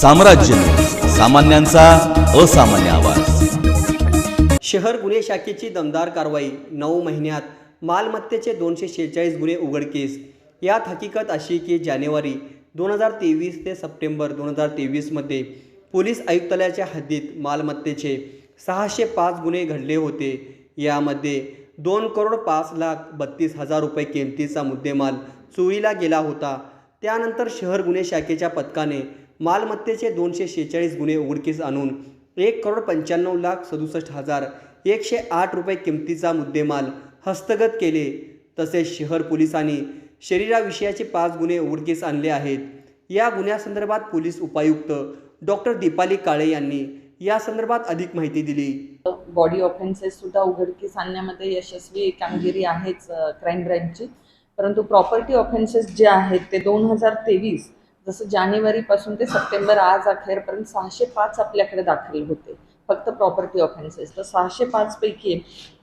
साम्राज्य. सामान्यांचा असामान्य आवाज. शहर गुन्हे शाखेची दमदार कारवाई नऊ महिन्यात मालमत्तेचे दोनशे शेहेचाळीस गुन्हे उघडकीस यात हकीकत अशी की जानेवारी दोन हजार तेवीस ते सप्टेंबर दोन हजार तेवीसमध्ये पोलीस आयुक्तालयाच्या हद्दीत मालमत्तेचे सहाशे पाच गुन्हे घडले होते. यामध्ये दोन करोड पाच लाख बत्तीस हजार रुपये किमतीचा मुद्देमाल चोरीला गेला होता. त्यानंतर शहर गुन्हे शाखेच्या पथकाने मालमत्तेचे दोनशे शेहेचाळीस गुन्हे उघडकीस आणून एक करोड पंच्याण्णव लाख सदुसष्ट हजार एकशे आठ रुपये किमतीचा मुद्देमाल हस्तगत केले. तसेच शहर पोलिसांनी शरीराविषयाचे पाच गुन्हे उघडकीस आणले आहेत. या गुन्ह्यासंदर्भात पोलीस उपायुक्त डॉक्टर दीपाली काळे यांनी या संदर्भात अधिक माहिती दिली. बॉडी ऑफेन्सेस सुद्धा उघडकीस आणण्यामध्ये यशस्वी कामगिरी आहेच क्राईम ब्रँचची. परंतु प्रॉपर्टी ऑफेन्सेस जे आहेत ते दोन हजार तेवीस जसं जानेवारीपासून ते सप्टेंबर आज अखेरपर्यंत सहाशे पाच आपल्याकडे दाखल होते. फक्त प्रॉपर्टी ऑफेन्सेस तर सहाशे पाचपैकी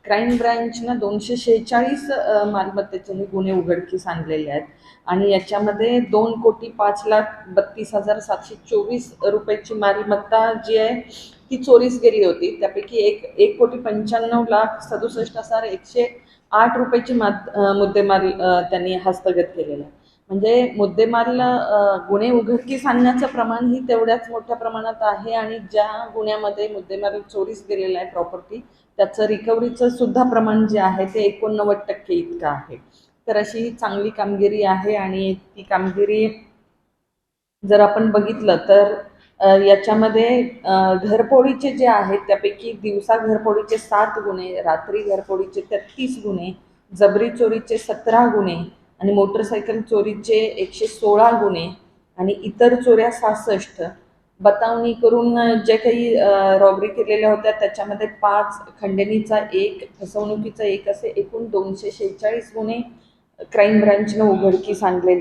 क्राईम ब्रँचनं दोनशे शेहेचाळीस मालमत्तेचे हे गुन्हे उघडकीस आणलेले आहेत. आणि याच्यामध्ये दोन कोटी पाच लाख बत्तीस हजार सातशे चोवीस रुपयाची मालमत्ता जी आहे ती चोरीस गेली होती. त्यापैकी एक एक कोटी पंच्याण्णव लाख सदुसष्ट हजार एकशे आठ रुपयाची मात मुद्देमाल त्यांनी हस्तगत केलेला आहे. म्हणजे मुद्देमाल गुन्हे उघडकीस आणण्याचं प्रमाणही तेवढ्याच मोठ्या प्रमाणात आहे आणि ज्या गुन्ह्यामध्ये मुद्देमाल चोरीस गेलेला आहे प्रॉपर्टी त्याचं रिकव्हरीचं सुद्धा प्रमाण जे आहे ते एकोणनव्वद टक्के इतकं आहे. तर अशी ही चांगली कामगिरी आहे आणि ती कामगिरी जर आपण बघितलं तर याच्यामध्ये घरपोडीचे जे आहेत त्यापैकी दिवसा घरपोडीचे सात गुन्हे रात्री घरपोडीचे तेहतीस गुन्हे जबरी चोरीचे सतरा गुन्हे आणि मोटरसायकल चोरीचे एकशे सोळा गुन्हे आणि इतर चोऱ्या सहासष्ट बतावणी करून जे काही रॉबरी केलेल्या होत्या त्याच्यामध्ये पाच खंडणीचा एक फसवणुकीचा एक असे एकूण दोनशे शेहेचाळीस गुन्हे क्राईम ब्रँचनं उघडकीस आणलेले.